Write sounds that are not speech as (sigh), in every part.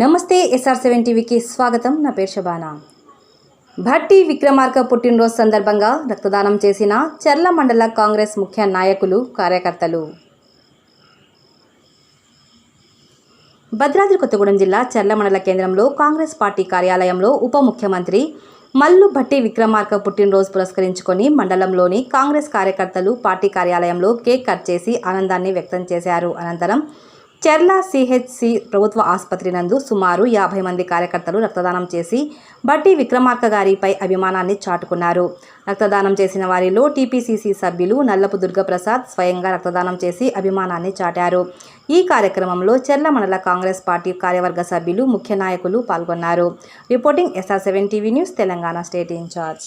నమస్తే SR seven టీవీకి స్వాగతం. నా పేరు శబానా. భట్టి విక్రమార్క పుట్టినరోజు సందర్భంగా రక్తదానం చేసిన చెర్ల మండల కాంగ్రెస్ ముఖ్య నాయకులు కార్యకర్తలు. భద్రాద్రి కొత్తగూడెం జిల్లా చర్ల మండల కేంద్రంలో కాంగ్రెస్ పార్టీ కార్యాలయంలో ఉప ముఖ్యమంత్రి మల్లు భట్టి విక్రమార్క పుట్టినరోజు పురస్కరించుకొని మండలంలోని కాంగ్రెస్ కార్యకర్తలు పార్టీ కార్యాలయంలో కేక్ కట్ చేసి ఆనందాన్ని వ్యక్తం చేశారు. అనంతరం చెర్ల సిహెచ్సి ప్రభుత్వ ఆసుపత్రి నందు సుమారు యాభై మంది కార్యకర్తలు రక్తదానం చేసి బట్టి విక్రమార్క గారిపై అభిమానాన్ని చాటుకున్నారు. రక్తదానం చేసిన వారిలో టీపీసీసీ సభ్యులు నల్లపు దుర్గప్రసాద్ స్వయంగా రక్తదానం చేసి అభిమానాన్ని చాటారు. ఈ కార్యక్రమంలో చెర్ల మండల కాంగ్రెస్ పార్టీ కార్యవర్గ సభ్యులు ముఖ్య నాయకులు పాల్గొన్నారు. Reporting SR seven TV news Telangana state incharge.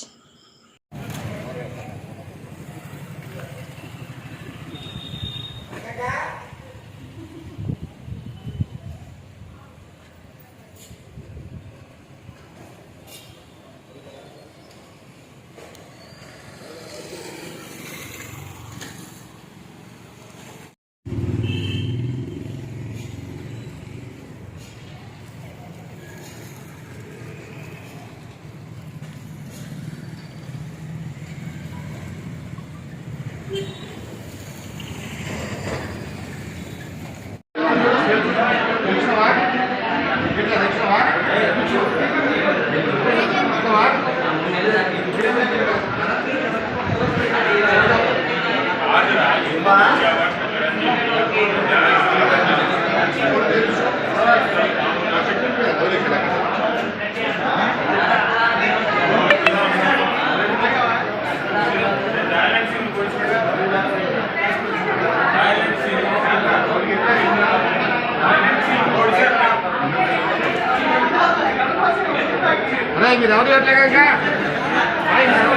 ஐம்பது ஆடியோ கேட்க ஐம்பது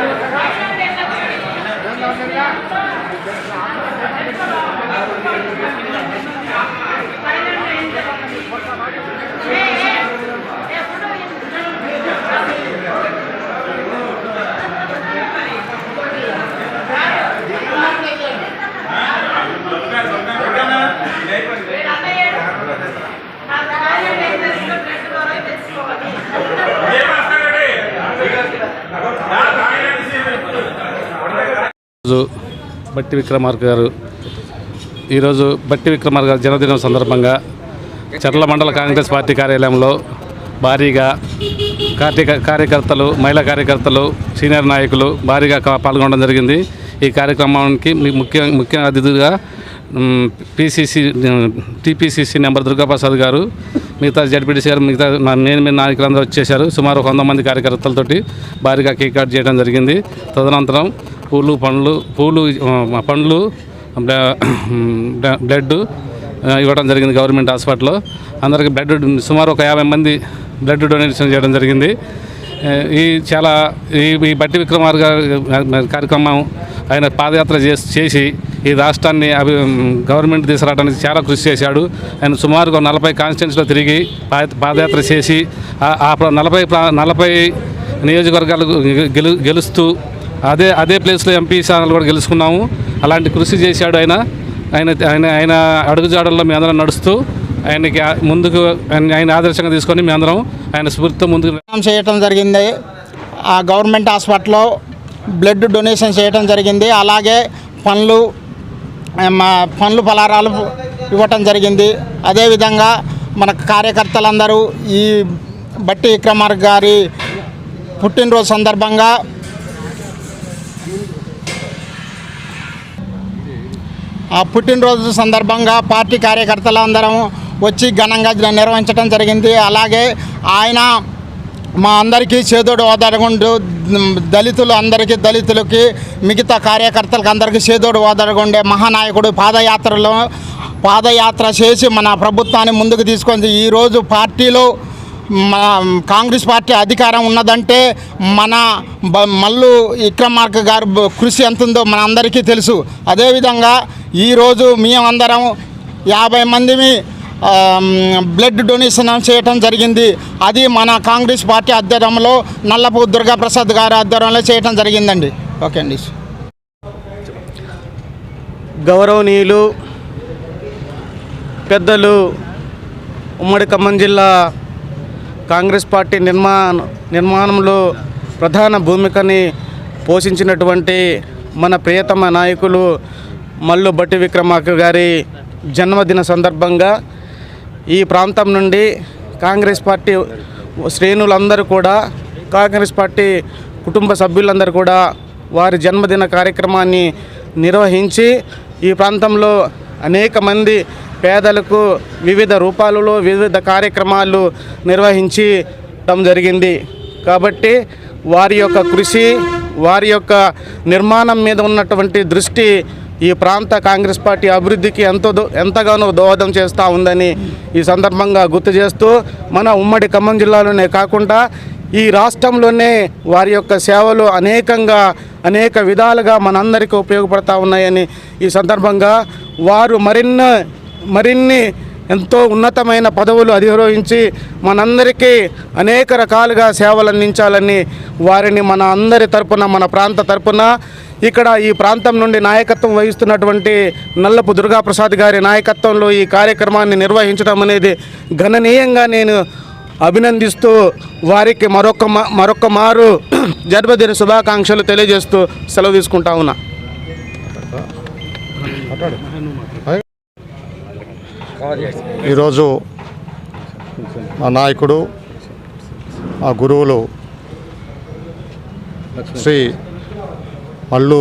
ఈరోజు బట్టి విక్రమార్క గారు ఈరోజు బట్టి విక్రమార్క గారి జన్మదినం సందర్భంగా చర్ల మండల కాంగ్రెస్ పార్టీ కార్యాలయంలో భారీగా కార్తీక కార్యకర్తలు మహిళా కార్యకర్తలు సీనియర్ నాయకులు భారీగా పాల్గొనడం జరిగింది. ఈ కార్యక్రమానికి మీ- ముఖ్య ముఖ్య అతిథిగా పిసిసి టీపీసీసీ నెంబర్ దుర్గాప్రసాద్ గారు మిగతా జడ్పీటీసీ గారు మిగతా నేను మీ నాయకులందరూ వచ్చేసారు సుమారు వంద మంది కార్యకర్తలతోటి భారీగా కేక్ కట్ చేయడం జరిగింది. తదనంతరం పూలు పండ్లు పూలు పండ్లు బ్లడ్ ఇవ్వడం జరిగింది గవర్నమెంట్ హాస్పిటల్లో. అందరికి బ్లడ్ సుమారు ఒక యాభై మంది బ్లడ్ డొనేషన్ చేయడం జరిగింది. ఈ చాలా ఈ ఈ బట్టి విక్రమార్ గారి కార్యక్రమం ఆయన పాదయాత్ర చేసి చేసి ఈ రాష్ట్రాన్ని అభి గవర్నమెంట్ తీసుకురావడానికి చాలా కృషి చేశాడు. ఆయన సుమారుగా నలభై కాన్స్టిట్యూన్స్లో తిరిగి పాదయాత్ర చేసి ఆ- నలభై నలభై నియోజకవర్గాలు గెలు గెలుస్తూ అదే అదే ప్లేస్లో ఎంపీ స్థానాలు కూడా గెలుచుకున్నాము. అలాంటి కృషి చేశాడు ఆయన. ఆయన ఆయన ఆయన అడుగుజాడల్లో మీ అందరం నడుస్తూ ఆయనకి ముందుకు ఆయన ఆయన ఆదర్శంగా తీసుకొని మీ అందరం ఆయన స్ఫూర్తితో ముందుకు డొనేషన్ చేయటం జరిగింది. ఆ గవర్నమెంట్ హాస్పిటల్లో బ్లడ్ డొనేషన్ చేయటం జరిగింది. అలాగే పండ్లు మా పండ్లు ఫలారాలు ఇవ్వటం జరిగింది. అదేవిధంగా మన కార్యకర్తలందరూ ఈ బట్టి విక్రమార్ గారి పుట్టినరోజు సందర్భంగా ఆ పుట్టినరోజు సందర్భంగా పార్టీ కార్యకర్తలందరం వచ్చి ఘనంగా నిర్వహించడం జరిగింది. అలాగే ఆయన మా అందరికీ చేదోడు ఓదరగుండు దళితులు అందరికీ దళితులకి మిగతా కార్యకర్తలకు అందరికీ చేదోడు ఓదరగుండే మహానాయకుడు పాదయాత్రలో పాదయాత్ర చేసి మన ప్రభుత్వాన్ని ముందుకు తీసుకొని ఈరోజు పార్టీలో మన కాంగ్రెస్ పార్టీ అధికారం ఉన్నదంటే మన బ- మల్లు విక్రమార్క గారు కృషి ఎంత ఉందో మన అందరికీ తెలుసు. అదేవిధంగా ఈరోజు మేమందరం యాభై మందిని బ్లడ్ డొనేషన్ చేయటం జరిగింది. అది మన కాంగ్రెస్ పార్టీ ఆధ్వర్యంలో నల్లపు దుర్గాప్రసాద్ గారి ఆధ్వర్యంలో చేయటం జరిగిందండి. ఓకే అండి. గౌరవనీయులు పెద్దలు ఉమ్మడి ఖమ్మం జిల్లా కాంగ్రెస్ పార్టీ నిర్మాణ నిర్మాణంలో ప్రధాన భూమికని పోషించినటువంటి మన ప్రియతమ నాయకులు మల్లు బట్టి విక్రమార్క గారి జన్మదిన సందర్భంగా ఈ ప్రాంతం నుండి కాంగ్రెస్ పార్టీ శ్రేణులందరూ కూడా కాంగ్రెస్ పార్టీ కుటుంబ సభ్యులందరూ కూడా వారి జన్మదిన కార్యక్రమాన్ని నిర్వహించి ఈ ప్రాంతంలో అనేక మంది పేదలకు వివిధ రూపాలలో వివిధ కార్యక్రమాలు నిర్వహించడం జరిగింది. కాబట్టి వారి యొక్క కృషి వారి యొక్క నిర్మాణం మీద ఉన్నటువంటి దృష్టి ఈ ప్రాంత కాంగ్రెస్ పార్టీ అభివృద్ధికి ఎంతో దో- ఎంతగానో దోహదం చేస్తూ ఉందని ఈ సందర్భంగా గుర్తు చేస్తూ మన ఉమ్మడి ఖమ్మం జిల్లాలోనే కాకుండా ఈ రాష్ట్రంలోనే వారి యొక్క సేవలు అనేకంగా అనేక విధాలుగా మనందరికీ ఉపయోగపడతా ఉన్నాయని ఈ సందర్భంగా వారు మరిన్ని మరిన్ని ఎంతో ఉన్నతమైన పదవులు అధిరోహించి మనందరికీ అనేక రకాలుగా సేవలు అందించాలని వారిని మన అందరి తరపున మన ప్రాంత తరపున ఇక్కడ ఈ ప్రాంతం నుండి నాయకత్వం వహిస్తున్నటువంటి నల్లపు దుర్గాప్రసాద్ గారి నాయకత్వంలో ఈ కార్యక్రమాన్ని నిర్వహించడం అనేది గణనీయంగా నేను అభినందిస్తూ వారికి మరొక మా- మరొక మారు (clears throat) జన్మదిన శుభాకాంక్షలు తెలియజేస్తూ సెలవు తీసుకుంటా ఉన్నా. ఈరోజు మా నాయకుడు మా గురువులు శ్రీ మళ్ళు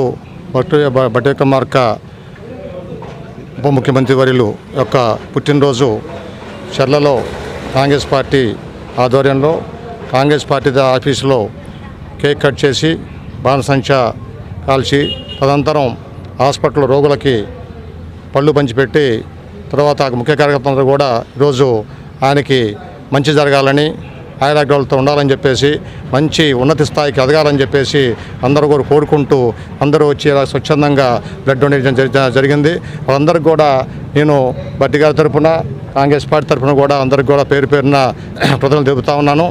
భట్టు బట్టి విక్రమార్క ఉప ముఖ్యమంత్రి వర్యులు యొక్క పుట్టినరోజు చర్లలో కాంగ్రెస్ పార్టీ ఆధ్వర్యంలో కాంగ్రెస్ పార్టీ ఆఫీసులో కేక్ కట్ చేసి బాణసంచ కాల్చి తదనంతరం హాస్పిటల్ రోగులకి పళ్ళు పంచిపెట్టి తర్వాత ముఖ్య కార్యకర్తలందరూ కూడా ఈరోజు ఆయనకి మంచి జరగాలని ఆయురాగ్యాలతో ఉండాలని చెప్పేసి మంచి ఉన్నత స్థాయికి ఎదగాలని చెప్పేసి అందరూ కూడా కోరుకుంటూ అందరూ వచ్చి స్వచ్ఛందంగా బ్లడ్ డొనేషన్ జరిగింది. వాళ్ళందరికీ కూడా నేను బట్టి గారి తరఫున కాంగ్రెస్ పార్టీ తరఫున కూడా అందరికి కూడా పేరు పేరున (clears throat) ప్రజలు తెలుపుతా ఉన్నాను.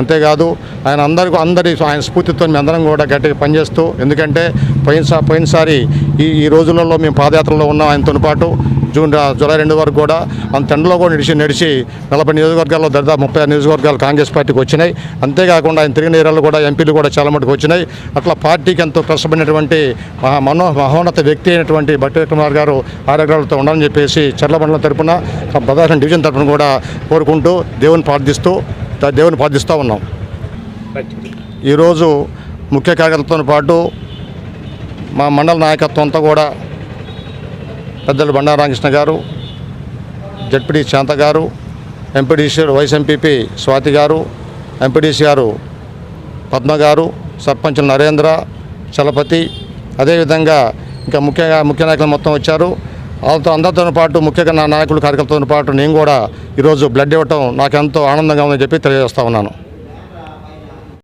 అంతేకాదు ఆయన అందరికీ అందరి ఆయన స్ఫూర్తితో మేము అందరం కూడా గట్టిగా పనిచేస్తూ ఎందుకంటే పోయినసారి పోయినసారి ఈ ఈ రోజులలో మేము పాదయాత్రలో ఉన్నాం ఆయనతో పాటు. జూన్ జూలై రెండు వరకు కూడా అంత ఎండలో కూడా నడిచి నడిచి నలభై నియోజకవర్గాల్లో దాదాపు ముప్పై ఆరు నియోజకవర్గాలు కాంగ్రెస్ పార్టీకి వచ్చినాయి. అంతేకాకుండా ఆయన తిరిగిన ఏరియాలో కూడా ఎంపీలు కూడా చాలా మటుకు వచ్చినాయి. అట్లా పార్టీకి ఎంతో కష్టపడినటువంటి మనో మహోన్నత వ్యక్తి అయినటువంటి భట్టి విక్రమార్ గారు ఆరోగ్యాలతో ఉండాలని చెప్పేసి చర్ల మండలం తరపున బదారం డివిజన్ తరపున కూడా కోరుకుంటూ దేవుని ప్రార్థిస్తూ దేవుని ప్రార్థిస్తూ ఉన్నాం. ఈరోజు ముఖ్య కార్యకర్తతో పాటు మా మండల నాయకత్వంతో కూడా పెద్దలు బండారు రామకృష్ణ గారు జడ్పీడీ శాంత గారు ఎంపీడీసీ వైస్ ఎంపీపీ స్వాతి గారు ఎంపీడీసీ గారు పద్మ గారు సర్పంచులు నరేంద్ర చలపతి అదేవిధంగా ఇంకా ముఖ్యంగా ముఖ్య నాయకులు మొత్తం వచ్చారు. అందరితో పాటు ముఖ్యంగా నా నాయకులు కార్యకర్తలతో పాటు నేను కూడా ఈరోజు బ్లడ్ ఇవ్వటం నాకు ఎంతో ఆనందంగా ఉందని చెప్పి తెలియజేస్తా ఉన్నాను.